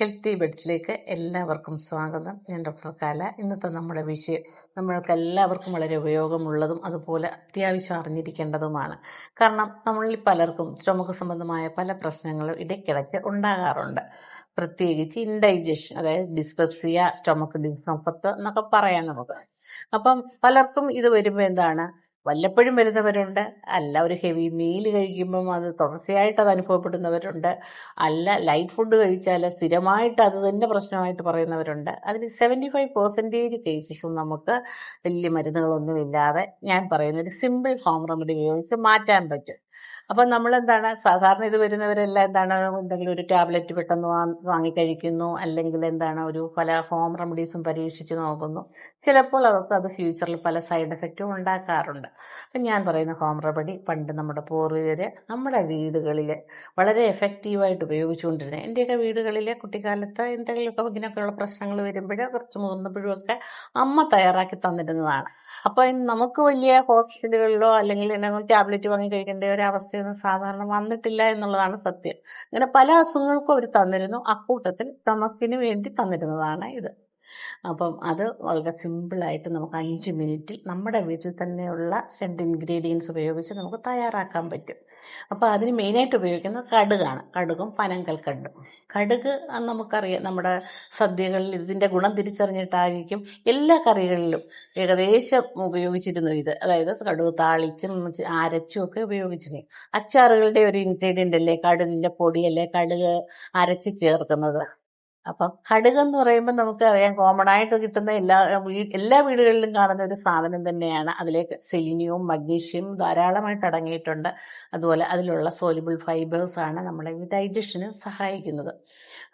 Healthy ബെഡ്സിലേക്ക് എല്ലാവർക്കും സ്വാഗതം. ഞാൻ ഡോക്ടർ കാല. ഇന്നത്തെ നമ്മുടെ വിഷയം നമ്മൾക്ക് എല്ലാവർക്കും വളരെ ഉപയോഗമുള്ളതും അതുപോലെ അത്യാവശ്യം അറിഞ്ഞിരിക്കേണ്ടതുമാണ്. കാരണം നമ്മളിൽ പലർക്കും സ്റ്റൊമക്ക് സംബന്ധമായ പല പ്രശ്നങ്ങളും ഇടയ്ക്കിടയ്ക്ക് ഉണ്ടാകാറുണ്ട്. പ്രത്യേകിച്ച് ഇൻഡൈജഷൻ അതായത് ഡിസ്പെപ്സിയ സ്റ്റൊമക്ക് ഡിസ്കംഫർട്ട് എന്നൊക്കെ പറയാം നമുക്ക് അപ്പം പലർക്കും ഇത് വരുമ്പോൾ എന്താണ്? വല്ലപ്പോഴും വരുന്നവരുണ്ട്. അല്ല ഒരു ഹെവി മീൽ കഴിക്കുമ്പം അത് തുടർച്ചയായിട്ട് അത് അനുഭവപ്പെടുന്നവരുണ്ട്. അല്ല ലൈറ്റ് ഫുഡ് കഴിച്ചാൽ സ്ഥിരമായിട്ട് അത് തന്നെ പ്രശ്നമായിട്ട് പറയുന്നവരുണ്ട്. അതിന് സെവന്റി ഫൈവ് പെർസെന്റേജ് കേസസും നമുക്ക് വലിയ മരുന്നുകളൊന്നുമില്ലാതെ ഞാൻ പറയുന്ന ഒരു സിമ്പിൾ ഹോം റെമഡി ഉപയോഗിച്ച് മാറ്റാൻ പറ്റും. അപ്പം നമ്മളെന്താണ്? സാധാരണ ഇത് വരുന്നവരെല്ലാം എന്താണ്? എന്തെങ്കിലും ഒരു ടാബ്ലറ്റ് പെട്ടെന്ന് വാങ്ങി കഴിക്കുന്നു അല്ലെങ്കിൽ എന്താണ്? ഒരു പല ഹോം റെമഡീസും പരീക്ഷിച്ച് നോക്കുന്നു. ചിലപ്പോൾ അവർക്ക് അത് ഫ്യൂച്ചറിൽ പല സൈഡ് എഫക്റ്റും ഉണ്ടാക്കാറുണ്ട്. അപ്പം ഞാൻ പറയുന്ന ഹോം റെമഡി പണ്ട് നമ്മുടെ പൂർവികർ നമ്മുടെ വീടുകളിൽ വളരെ എഫക്റ്റീവായിട്ട് ഉപയോഗിച്ചുകൊണ്ടിരുന്നത്. എന്റെയൊക്കെ വീടുകളിലെ കുട്ടിക്കാലത്ത് എന്തെങ്കിലുമൊക്കെ ഇങ്ങനെയൊക്കെയുള്ള പ്രശ്നങ്ങൾ വരുമ്പോൾ കുറച്ച് മുതിർന്നപ്പോഴും ഒക്കെ അമ്മ തയ്യാറാക്കി തന്നിരുന്നതാണ്. അപ്പോൾ നമുക്ക് വലിയ ഹോസ്പിറ്റലുകളിലോ അല്ലെങ്കിൽ എന്തെങ്കിലും ടാബ്ലറ്റ് വാങ്ങി കഴിക്കേണ്ട ഒരു അവസ്ഥയൊന്നും സാധാരണ വന്നിട്ടില്ല എന്നുള്ളതാണ് സത്യം. അങ്ങനെ പല അസുഖങ്ങൾക്കും അവർ തന്നിരുന്നു. അക്കൂട്ടത്തിൽ നമുക്കിന് വേണ്ടി തന്നിരുന്നതാണ് ഇത്. അപ്പം അത് വളരെ സിമ്പിളായിട്ട് നമുക്ക് അഞ്ച് മിനിറ്റിൽ നമ്മുടെ വീട്ടിൽ തന്നെയുള്ള രണ്ട് ഇൻഗ്രീഡിയൻസ് ഉപയോഗിച്ച് നമുക്ക് തയ്യാറാക്കാൻ പറ്റും. അപ്പോൾ അതിന് മെയിനായിട്ട് ഉപയോഗിക്കുന്നത് കടുകാണ്. കടുകും പനങ്കൽ കടും. കടുക് നമുക്കറിയാം നമ്മുടെ സദ്യകളിൽ ഇതിന്റെ ഗുണം തിരിച്ചറിഞ്ഞിട്ടായിരിക്കും എല്ലാ കറികളിലും ഏകദേശം ഉപയോഗിച്ചിരുന്നു ഇത്. അതായത് കടുക് താളിച്ചും അരച്ചും ഒക്കെ ഉപയോഗിച്ചിരുന്നു അച്ചാറുകളുടെ ഒരു ഇൻഗ്രീഡിയന്റ് അല്ലേ? കടുകിന്റെ പൊടിയല്ലേ? കടുക് അരച്ച് ചേർക്കുന്നത്. അപ്പം കടുക് എന്ന് പറയുമ്പോൾ നമുക്കറിയാം കോമൺ ആയിട്ട് കിട്ടുന്ന എല്ലാ എല്ലാ വീടുകളിലും കാണുന്ന ഒരു സാധനം തന്നെയാണ്. അതിലേക്ക് സെലിനിയവും മഗ്നീഷ്യവും ധാരാളമായിട്ട് അടങ്ങിയിട്ടുണ്ട്. അതുപോലെ അതിലുള്ള സോലിബിൾ ഫൈബേഴ്സ് ആണ് നമ്മുടെ ഈ ഡൈജഷന് സഹായിക്കുന്നത്.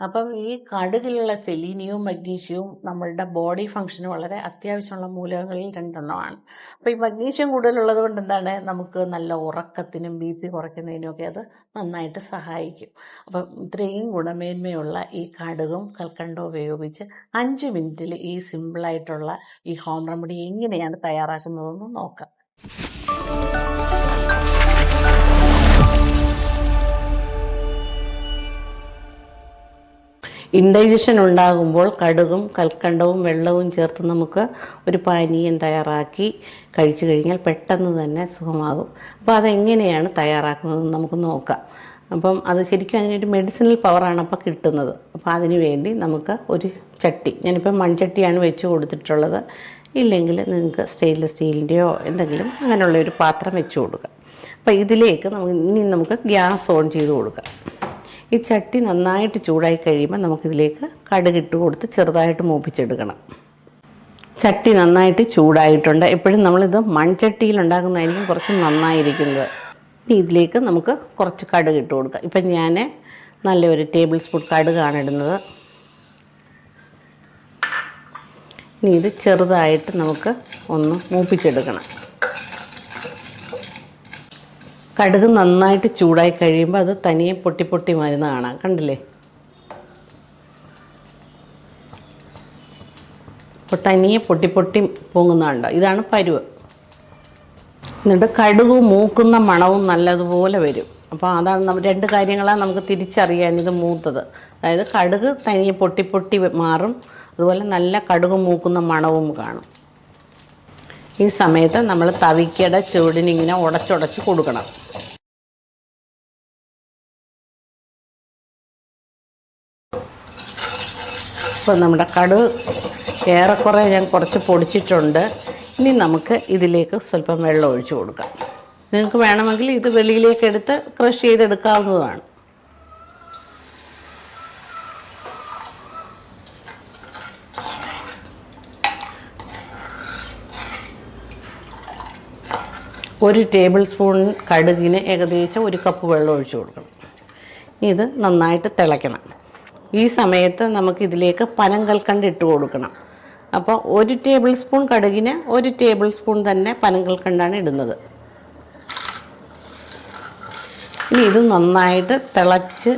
അപ്പം ഈ കടുകിലുള്ള സെലീനിയവും മഗ്നീഷ്യവും നമ്മളുടെ ബോഡി ഫങ്ഷന് വളരെ അത്യാവശ്യമുള്ള മൂലകങ്ങളിൽ രണ്ടെണ്ണമാണ്. അപ്പം ഈ മഗ്നീഷ്യം കൂടുതലുള്ളത് കൊണ്ട് എന്താണ്? നമുക്ക് നല്ല ഉറക്കത്തിനും ബി പി കുറയ്ക്കുന്നതിനും ഒക്കെ അത് നന്നായിട്ട് സഹായിക്കും. അപ്പം ഇത്രയും ഗുണമേന്മയുള്ള ഈ കടുകും കൽക്കണ്ടവും ഉപയോഗിച്ച് അഞ്ച് മിനിറ്റിൽ ഈ സിമ്പിളായിട്ടുള്ള ഈ ഹോം റെമഡി എങ്ങനെയാണ് തയ്യാറാക്കുന്നതെന്ന് നോക്കാം. ഇൻഡൈജഷൻ ഉണ്ടാകുമ്പോൾ കടുകും കൽക്കണ്ടവും വെള്ളവും ചേർത്ത് നമുക്ക് ഒരു പാനീയം തയ്യാറാക്കി കഴിച്ചു കഴിഞ്ഞാൽ പെട്ടെന്ന് തന്നെ സുഖമാകും. അപ്പോൾ അതെങ്ങനെയാണ് തയ്യാറാക്കുന്നതെന്ന് നമുക്ക് നോക്കാം. അപ്പം അത് ശരിക്കും അതിനൊരു മെഡിസിനൽ പവറാണ് അപ്പോൾ കിട്ടുന്നത്. അപ്പോൾ അതിന് വേണ്ടി നമുക്ക് ഒരു ചട്ടി ഞാനിപ്പോൾ മൺചട്ടിയാണ് വെച്ച് കൊടുത്തിട്ടുള്ളത്. ഇല്ലെങ്കിൽ നിങ്ങൾക്ക് സ്റ്റെയിൻലെസ് സ്റ്റീലിന്റെയോ എന്തെങ്കിലും അങ്ങനെയുള്ള ഒരു പാത്രം വെച്ച് കൊടുക്കുക അപ്പോൾ ഇതിലേക്ക് നമുക്ക് ഇനി നമുക്ക് ഗ്യാസ് ഓൺ ചെയ്ത് കൊടുക്കാം. ഈ ചട്ടി നന്നായിട്ട് ചൂടായി കഴിയുമ്പോൾ നമുക്കിതിലേക്ക് കടുകിട്ട് കൊടുത്ത് ചെറുതായിട്ട് മൂപ്പിച്ചെടുക്കണം. ചട്ടി നന്നായിട്ട് ചൂടായിട്ടുണ്ട്. എപ്പോഴും നമ്മളിത് മൺചട്ടിയിൽ ഉണ്ടാക്കുന്നതായിരിക്കും കുറച്ച് നന്നായിരിക്കുന്നത്. ഇനി ഇതിലേക്ക് നമുക്ക് കുറച്ച് കടുക് ഇട്ട് കൊടുക്കാം. ഇപ്പം ഞാൻ നല്ലൊരു ടേബിൾ സ്പൂൺ കടുകാണ് ഇടുന്നത്. ഇനി ഇത് ചെറുതായിട്ട് നമുക്ക് ഒന്ന് മൂപ്പിച്ചെടുക്കണം. കടുക് നന്നായിട്ട് ചൂടായി കഴിയുമ്പോൾ അത് തനിയെ പൊട്ടി പൊട്ടി മരുന്ന് കാണാം. കണ്ടില്ലേ? അപ്പോൾ തനിയെ പൊട്ടി പൊട്ടി പൊങ്ങുന്നുണ്ടോ ഇതാണ് പരുവ്. എന്നിട്ട് കടുക് മൂക്കുന്ന മണവും നല്ലതുപോലെ വരും. അപ്പോൾ അതാണ് രണ്ട് കാര്യങ്ങളാണ് നമുക്ക് തിരിച്ചറിയാൻ ഇത് മൂത്തത്. അതായത് കടുക് തനിയെ പൊട്ടി പൊട്ടി മാറും. അതുപോലെ നല്ല കടുക് മൂക്കുന്ന മണവും കാണും. ഈ സമയത്ത് നമ്മൾ തവിക്കയുടെ ഇങ്ങനെ ഉടച്ചുടച്ച് കൊടുക്കണം. ഇപ്പോൾ നമ്മുടെ കടുക് ഏറെക്കുറെ ഞാൻ കുറച്ച് പൊടിച്ചിട്ടുണ്ട്. ഇനി നമുക്ക് ഇതിലേക്ക് സ്വല്പം വെള്ളം ഒഴിച്ചു കൊടുക്കാം. നിങ്ങൾക്ക് വേണമെങ്കിൽ ഇത് വെളിയിലേക്ക് എടുത്ത് ക്രഷ് ചെയ്തെടുക്കാവുന്നതാണ്. ഒരു ടേബിൾ സ്പൂൺ കടുകിന് ഏകദേശം ഒരു കപ്പ് വെള്ളം ഒഴിച്ചു കൊടുക്കണം. ഇത് നന്നായിട്ട് തിളയ്ക്കണം. ഈ സമയത്ത് നമുക്കിതിലേക്ക് പനം കൽക്കണ്ട് ഇട്ട് കൊടുക്കണം. അപ്പോൾ ഒരു ടേബിൾ സ്പൂൺ കടുകിന് ഒരു ടേബിൾ സ്പൂൺ തന്നെ പനങ്കൽക്കണ്ടാണ് ഇടുന്നത്. ഇനി ഇത് നന്നായിട്ട് തിളച്ച്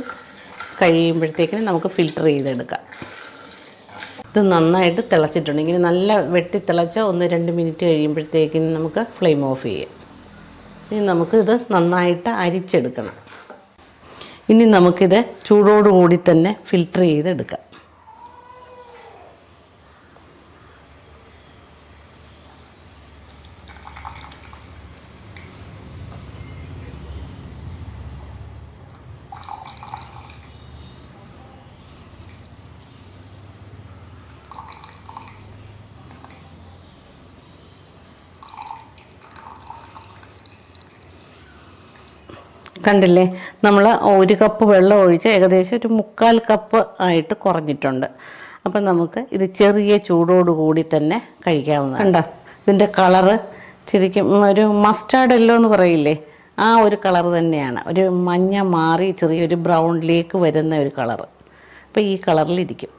കഴിയുമ്പോഴത്തേക്കിന് നമുക്ക് ഫിൽട്ടർ ചെയ്തെടുക്കാം. ഇത് നന്നായിട്ട് തിളച്ചിട്ടുണ്ട്. ഇങ്ങനെ നല്ല വെട്ടി തിളച്ച ഒന്ന് രണ്ട് മിനിറ്റ് കഴിയുമ്പോഴത്തേക്കിന് നമുക്ക് ഫ്ലെയിം ഓഫ് ചെയ്യാം. ഇനി നമുക്ക് ഇത് നന്നായിട്ട് അരിച്ചെടുക്കണം. ഇനി നമുക്കിത് ചൂടോടുകൂടി തന്നെ ഫിൽട്ടർ ചെയ്തെടുക്കാം. കണ്ടില്ലേ? നമ്മൾ ഒരു കപ്പ് വെള്ളം ഒഴിച്ച് ഏകദേശം ഒരു മുക്കാൽ കപ്പ് ആയിട്ട് കുറഞ്ഞിട്ടുണ്ട്. അപ്പം നമുക്ക് ഇത് ചെറിയ ചൂടോടുകൂടി തന്നെ കഴിക്കാവുന്നതാണ്. കണ്ടോ? ഇതിന്റെ കളറ് ശരിക്കും ഒരു മസ്റ്റാർഡ് എല്ലോ എന്ന് പറയില്ലേ? ആ ഒരു കളർ തന്നെയാണ്. ഒരു മഞ്ഞ മാറി ചെറിയൊരു ബ്രൗണിലേക്ക് വരുന്ന ഒരു കളർ അപ്പോൾ ഈ കളറിലിരിക്കും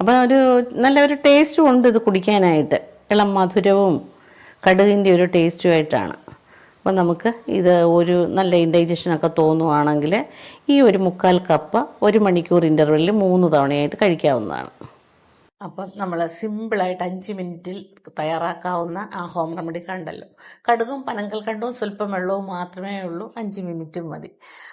അപ്പോൾ ഒരു നല്ല ഒരു ടേസ്റ്റും ഉണ്ട് ഇത് കുടിക്കാനായിട്ട്. ഇളം മധുരവും കടുകിന്റെ ഒരു ടേസ്റ്റുമായിട്ടാണ് അപ്പോൾ നമുക്ക് ഇത് ഒരു നല്ല ഇൻഡൈജഷനൊക്കെ തോന്നുവാണെങ്കിൽ ഈ ഒരു മുക്കാൽ കപ്പ് ഒരു മണിക്കൂർ ഇന്റർവെല്ലിൽ മൂന്ന് തവണയായിട്ട് കഴിക്കാവുന്നതാണ്. അപ്പം നമ്മൾ സിമ്പിളായിട്ട് അഞ്ച് മിനിറ്റിൽ തയ്യാറാക്കാവുന്ന ആ ഹോം റെമഡി കണ്ടല്ലോ. കടുകും പനങ്കൽ കണ്ടും സ്വല്പം വെള്ളവും മാത്രമേ ഉള്ളൂ. അഞ്ച് മിനിറ്റും മതി.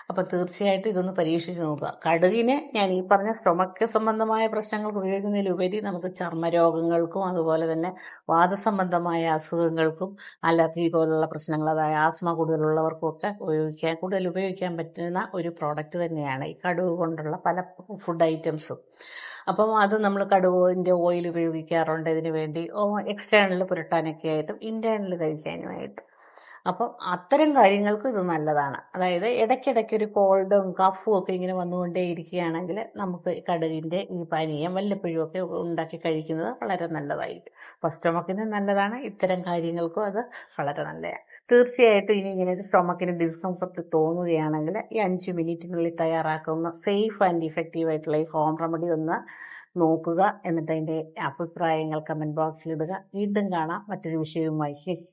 അപ്പോൾ തീർച്ചയായിട്ടും ഇതൊന്ന് പരീക്ഷിച്ച് നോക്കുക. കടുകിനെ ഞാൻ ഈ പറഞ്ഞ സ്tomach സംബന്ധമായ പ്രശ്നങ്ങൾക്ക് ഉപയോഗിക്കുന്നതിലുപരി നമുക്ക് ചർമ്മരോഗങ്ങൾക്കും അതുപോലെ തന്നെ വാദസംബന്ധമായ അസുഖങ്ങൾക്കും അലർജി പോലുള്ള പ്രശ്നങ്ങൾ അതായത് ആസ്മ കൂടുതലുള്ളവർക്കും ഒക്കെ ഉപയോഗിക്കാൻ കൂടുതൽ ഉപയോഗിക്കാൻ പറ്റുന്ന ഒരു പ്രോഡക്റ്റ് തന്നെയാണ് ഈ കടുക് കൊണ്ടുള്ള പല ഫുഡ് ഐറ്റംസും. അപ്പം അത് നമ്മൾ കടുവിന്റെ ഓയിൽ ഉപയോഗിക്കാറുണ്ട് ഇതിന് വേണ്ടി. എക്സ്റ്റേണൽ പുരട്ടാനൊക്കെ ആയിട്ടും ഇന്റേണൽ കഴിക്കാനുമായിട്ടും. അപ്പം അത്തരം കാര്യങ്ങൾക്കും ഇത് നല്ലതാണ്. അതായത് ഇടയ്ക്കിടയ്ക്ക് ഒരു കോൾഡും കഫും ഒക്കെ ഇങ്ങനെ വന്നുകൊണ്ടേ ഇരിക്കുകയാണെങ്കിൽ നമുക്ക് കടുകിന്റെ ഈ പാനീയം വല്ലപ്പോഴും ഒക്കെ ഉണ്ടാക്കി കഴിക്കുന്നത് വളരെ നല്ലതായിരിക്കും സ്റ്റൊമക്കിന് നല്ലതാണ്. ഇത്തരം കാര്യങ്ങൾക്കും അത് വളരെ നല്ലതാണ്. തീർച്ചയായിട്ടും ഇനി ഇങ്ങനെ സ്റ്റൊമക്കിന് ഡിസ്കംഫർട്ട് തോന്നുകയാണെങ്കിൽ ഈ അഞ്ച് മിനിറ്റിനുള്ളിൽ തയ്യാറാക്കുന്ന സേഫ് ആൻഡ് ഇഫക്റ്റീവ് ആയിട്ടുള്ള ഈ ഹോം റെമഡി ഒന്ന് നോക്കുക. എന്നിട്ട് അതിന്റെ അഭിപ്രായങ്ങൾ കമന്റ് ബോക്സിൽ ഇടുക. വീണ്ടും കാണാം. മറ്റൊരു വിഷയവുമായി. ശരി